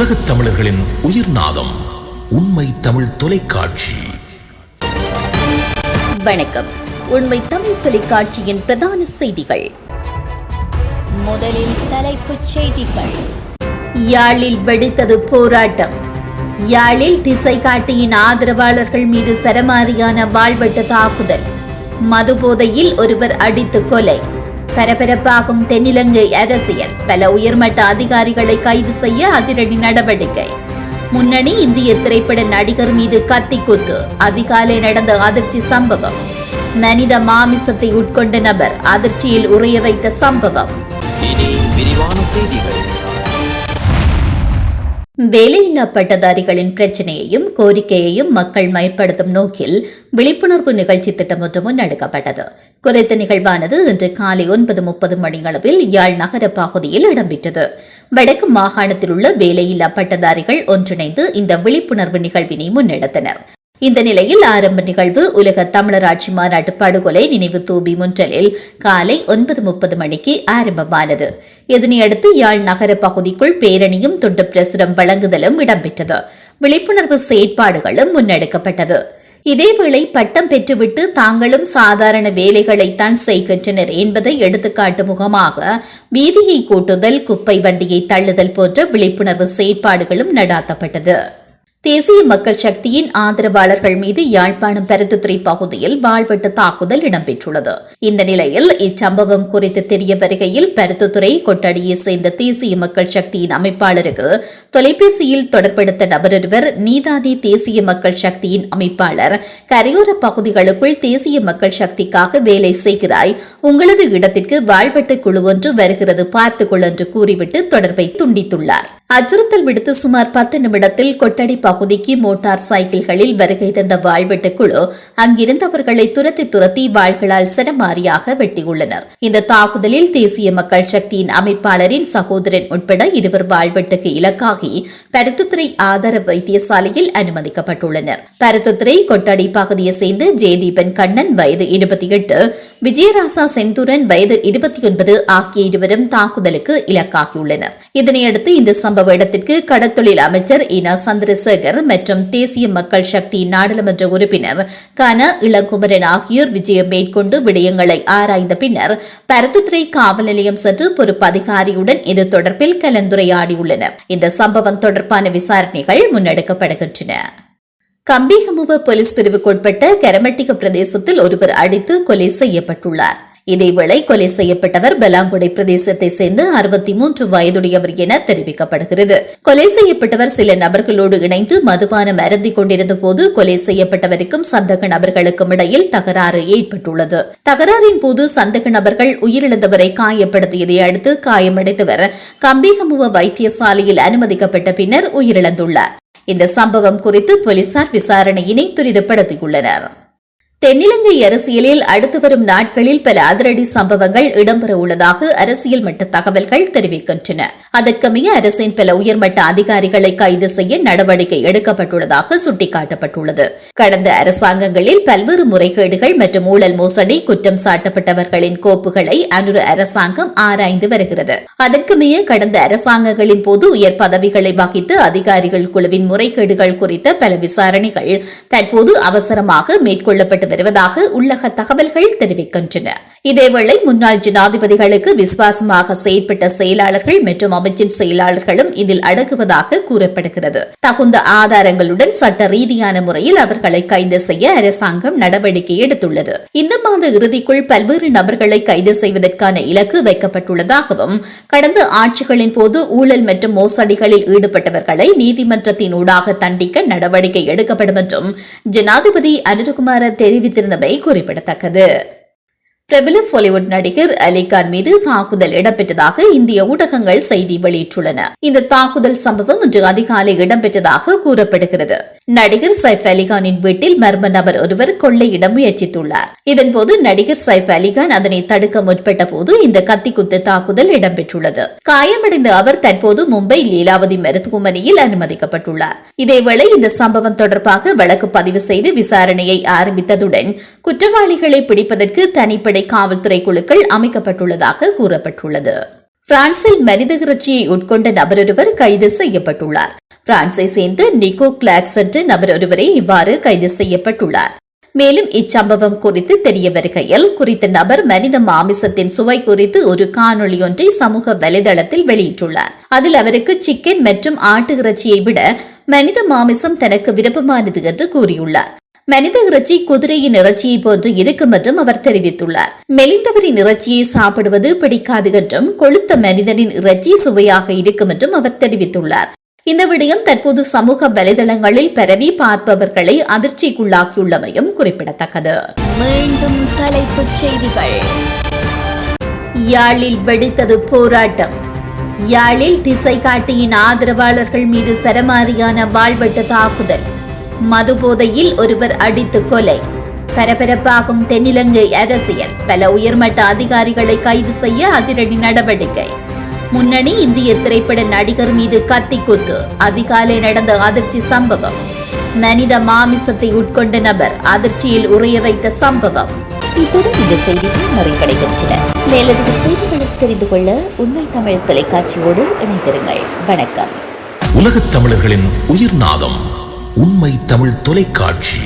உலகத் தமிழர்களின் உயிர் நாதம் உண்மை தமிழ் தொலைக்காட்சி. வணக்கம். உண்மை தமிழ் தொலைக்காட்சியின் பிரதான செய்திகள். முதலில் தலைப்புச் செய்திகள். யாழில் வெடித்தது போராட்டம். யாழில் திசை காட்டியின் ஆதரவாளர்கள் மீது சரமாரியான வாழ்வெட்டு தாக்குதல். மதுபோதையில் ஒருவர் அடித்து கொலை. பரபரப்பாகும் தென்னிலங்கை அரசியல். பல உயர்மட்ட அதிகாரிகளை கைது செய்ய அதிரடி நடவடிக்கை. முன்னணி இந்திய திரைப்பட நடிகர் மீது கத்திக்குத்து. அதிகாலை நடந்த அதிர்ச்சி சம்பவம். மனித மாமிசத்தை உட்கொண்ட நபர் அதிர்ச்சியில் உறைய வைத்த சம்பவம். செய்திகள். வேலையில்லா பட்டதாரிகளின் பிரச்சனையையும் கோரிக்கையையும் மக்கள் மயப்படுத்தும் நோக்கில் விழிப்புணர்வு நிகழ்ச்சி திட்டம் ஒன்று முன்னெடுக்கப்பட்டது. குறித்த நிகழ்வானது இன்று காலை ஒன்பது முப்பது மணியளவில் யாழ் நகர பகுதியில் இடம்பெற்றது. வடக்கு மாகாணத்தில் உள்ள வேலையில்லா பட்டதாரிகள் ஒன்றிணைந்து இந்த விழிப்புணர்வு நிகழ்வினை முன்னெடுத்தனர். இந்த நிலையில் ஆரம்ப நிகழ்வு உலக தமிழராட்சி மாநாட்டு படுகொலை நினைவு தூபி முன்றலில் காலை ஒன்பது முப்பது மணிக்கு ஆரம்பமானது. இதனையடுத்து யாழ் நகர பகுதிக்குள் பேரணியும் துண்டு பிரசுரம் வழங்குதலும் இடம்பெற்றது. விழிப்புணர்வு செயற்பாடுகளும் முன்னெடுக்கப்பட்டது. இதேவேளை பட்டம் பெற்றுவிட்டு தாங்களும் சாதாரண வேலைகளைத்தான் செய்கின்றனர் என்பதை எடுத்துக்காட்டு முகமாக வீதியை கூட்டுதல் குப்பை வண்டியை தள்ளுதல் போன்ற விழிப்புணர்வு செயற்பாடுகளும் நடாத்தப்பட்டது. தேசிய மக்கள் சக்தியின் ஆதரவாளர்கள் மீது யாழ்ப்பாணம் பருத்துத்துறை பகுதியில் வாழ்வெட்டு தாக்குதல் இடம்பெற்றுள்ளது. இந்த நிலையில் இச்சம்பவம் குறித்து தெரிய வருகையில் பருத்துத்துறை கொட்டடியை சேர்ந்த தேசிய மக்கள் சக்தியின் அமைப்பாளருக்கு தொலைபேசியில் தொடர்படுத்த நபரொருவர் நீதாதி தேசிய மக்கள் சக்தியின் அமைப்பாளர் கரையோர பகுதிகளுக்குள் தேசிய மக்கள் சக்திக்காக வேலை செய்கிறாய். உங்களது இடத்திற்கு வாழ்வெட்டு குழு ஒன்று வருகிறது பார்த்துக்கொள் என்று கூறிவிட்டு தொடர்பை துண்டித்துள்ளார். அச்சுறுத்தல் விடுத்து சுமார் பத்து நிமிடத்தில் கொட்டடி பகுதிக்கு மோட்டார் சைக்கிள்களில் வருகை தந்த வாழ்வெட்டு குழு அங்கிருந்தவர்களை துரத்தி துரத்தி வாள்களால் சரமாரியாக வெட்டியுள்ளனர். இந்த தாக்குதலில் தேசிய மக்கள் சக்தியின் அமைப்பாளரின் சகோதரன் உட்பட இருவர் வாழ்வெட்டுக்கு இலக்காகி பருத்துத்துறை ஆதார வைத்தியசாலையில் அனுமதிக்கப்பட்டுள்ளனர். பருத்துத்துறை கொட்டடி பகுதியை சேர்ந்த ஜெயதீபன் கண்ணன் வயது இருபத்தி எட்டு விஜயராசா செந்தூரன் வயது இருபத்தி ஒன்பது ஆகிய இருவரும் தாக்குதலுக்கு இலக்காகியுள்ளனர். இதனையடுத்து இந்த சம்பவம் சம்பவ இடத்திற்கு கடத்தொழில் அமைச்சர் இனா சந்திரசேகர் மற்றும் தேசிய மக்கள் சக்தி நாடாளுமன்ற உறுப்பினர் கன இளங்குமரன் ஆகியோர் விஜயம் மேற்கொண்டு விடயங்களை ஆராய்ந்த பின்னர் பருத்துத்துறை காவல் நிலையம் சென்று பொறுப்பு அதிகாரியுடன் இது தொடர்பில் கலந்துரையாடியுள்ளனர். இந்த சம்பவம் தொடர்பான விசாரணைகள் முன்னெடுக்கப்படுகின்றன. கம்பிகமுவ போலீஸ் பிரிவுக்குட்பட்ட கரமட்டிக பிரதேசத்தில் ஒருவர் அடித்து கொலை செய்யப்பட்டுள்ளார். இதேவேளை கொலை செய்யப்பட்டவர் பலாங்குடை பிரதேசத்தை சேர்ந்த அறுபத்தி மூன்று வயதுடையவர் என தெரிவிக்கப்படுகிறது. கொலை செய்யப்பட்டவர் சில நபர்களோடு இணைந்து மதுபானம் அருந்திக் கொண்டிருந்த போது கொலை செய்யப்பட்டவருக்கும் சந்தக நபர்களுக்கும் இடையில் தகராறு ஏற்பட்டுள்ளது. தகராறின் போது சந்தக நபர்கள் உயிரிழந்தவரை காயப்படுத்தியதை அடுத்து காயமடைந்தவர் கம்பிகமுவ வைத்தியசாலையில் அனுமதிக்கப்பட்ட பின்னர் உயிரிழந்துள்ளார். இந்த சம்பவம் குறித்து போலீசார் விசாரணையினை துரிதப்படுத்தியுள்ளனர். தென்னிலங்கை அரசியலில் அடுத்து வரும் நாட்களில் பல அதிரடி சம்பவங்கள் இடம்பெற உள்ளதாக அரசியல் மட்ட தகவல்கள் தெரிவிக்கின்றன. அதற்கமைய அரசின் பல உயர்மட்ட அதிகாரிகளை கைது செய்ய நடவடிக்கை எடுக்கப்பட்டுள்ளதாக சுட்டிக்காட்டப்பட்டுள்ளது. கடந்த அரசாங்கங்களில் பல்வேறு முறைகேடுகள் மற்றும் ஊழல் மோசடி குற்றம் சாட்டப்பட்டவர்களின் கோப்புகளை அனுர அரசாங்கம் ஆராய்ந்து வருகிறது. அதற்குமைய கடந்த அரசாங்கங்களின் போது உயர் பதவிகளை வகித்து அதிகாரிகள் குழுவின் முறைகேடுகள் குறித்த பல விசாரணைகள் தற்போது அவசரமாக மேற்கொள்ளப்பட்டு வருவதாக உள்ளக தகவல்கள் தெரிவிக்கின்றன. இதேவேளை முன்னாள் ஜனாதிபதிகளுக்கு விசுவாசமாக செயற்பட்ட செயலாளர்கள் மற்றும் அமைச்சின் செயலாளர்களும் இதில் அடங்குவதாக கூறப்படுகிறது. தகுந்த ஆதாரங்களுடன் சட்ட ரீதியான முறையில் அவர்களை கைது செய்ய அரசாங்கம் நடவடிக்கை எடுத்துள்ளது. இந்த மாத இறுதிக்குள் பல்வேறு நபர்களை கைது செய்வதற்கான இலக்கு வைக்கப்பட்டுள்ளதாகவும் கடந்த ஆட்சிகளின் போது ஊழல் மற்றும் மோசடிகளில் ஈடுபட்டவர்களை நீதிமன்றத்தின் ஊடாக தண்டிக்க நடவடிக்கை எடுக்கப்படும் என்றும் ஜனாதிபதி அனிருகுமார தெரிவித்திருந்தமை குறிப்பிடத்தக்கது. பிரபல பாலிவுட் நடிகர் அலிகான் மீது தாக்குதல் இடம்பெற்றதாக இந்திய ஊடகங்கள் செய்தி வெளியிட்டுள்ளன. இந்த தாக்குதல் சம்பவம் இன்று அதிகாலை இடம்பெற்றதாக கூறப்படுகிறது. நடிகர் சைஃப் அலிகானின் வீட்டில் மர்ம நபர் ஒருவர் கொள்ளையிட முயற்சித்துள்ளார். இதன்போது நடிகர் சைஃப் அலிகான் அதனை தடுக்க முற்பட்ட போது இந்த கத்திக்குத்து தாக்குதல் இடம்பெற்றுள்ளது. காயமடைந்த அவர் தற்போது மும்பை லீலாவதி மருத்துவமனையில் அனுமதிக்கப்பட்டுள்ளார். இதேவேளை இந்த சம்பவம் தொடர்பாக வழக்கு பதிவு செய்து விசாரணையை ஆரம்பித்ததுடன் குற்றவாளிகளை பிடிப்பதற்கு தனிப்படை காவல்துறை குழுக்கள் அமைக்கப்பட்டுள்ளதாக கூறப்பட்டுள்ளது. பிரான்சில் மனித இறைச்சியை உட்கொண்ட நபரொருவர் கைது செய்யப்பட்டுள்ளார். பிரான்சை சேர்ந்த நிக்கோ கிளாக்ஸ் என்ற நபர் ஒருவரை இவ்வாறு கைது செய்யப்பட்டுள்ளார். மேலும் இச்சம்பவம் குறித்து தெரிய வருகையில் குறித்த நபர் மனித மாமிசத்தின் சுவை குறித்து ஒரு காணொளி ஒன்றை சமூக வலைதளத்தில் வெளியிட்டுள்ளார். அதில் அவருக்கு சிக்கன் மற்றும் ஆட்டு இறைச்சியை விட மனித மாமிசம் தனக்கு விருப்பமானது என்று கூறியுள்ளார். மனித இறைச்சி குதிரையின் இறைச்சியை போன்று இருக்கும் என்றும் அவர் தெரிவித்துள்ளார். மெலிந்தவரின் இறைச்சியை சாப்பிடுவது பிடிக்காது என்றும் கொழுத்த மனிதனின் இறைச்சி சுவையாக இருக்கும் என்றும் அவர் தெரிவித்துள்ளார். இந்த விடயம் தற்போது சமூக வலைதளங்களில் பரவி பார்ப்பவர்களை அதிர்ச்சிக்குள்ளாக்கியுள்ளமையும் குறிப்பிடத்தக்கது. மீண்டும் தலைப்புச் செய்திகள். யாழில் வெடித்தது போராட்டம். யாழில் திசை காட்டியின் ஆதரவாளர்கள் மீது சரமாரியான வாழ்வெட்டு தாக்குதல். மது போதையில் ஒருவர் அடித்து கொலை. பரபரப்பாகும் தென்னிலங்கை அரசியல். பல உயர்மட்ட அதிகாரிகளை கைது செய்ய அதிரடி நடவடிக்கை. முன்னணி இந்திய திரைப்பட நடிகர் மீது கத்திக்குத்து. அதிகாலை நடந்த அதிர்ச்சி சம்பவம். மனித மாமிசத்தை உட்கொண்ட நபர் அதிர்ச்சியில் உறைய வைத்த சம்பவம். இத்துடன் இந்த செய்திகள் நிறைவடைகின்றன. மேலதிக செய்திகளை தெரிந்து கொள்ள உண்மை தமிழ் தொலைக்காட்சியோடு இணைந்திருங்கள். வணக்கம். உலகத் தமிழர்களின் உயிர்நாதம் உண்மை தமிழ் தொலைக்காட்சி.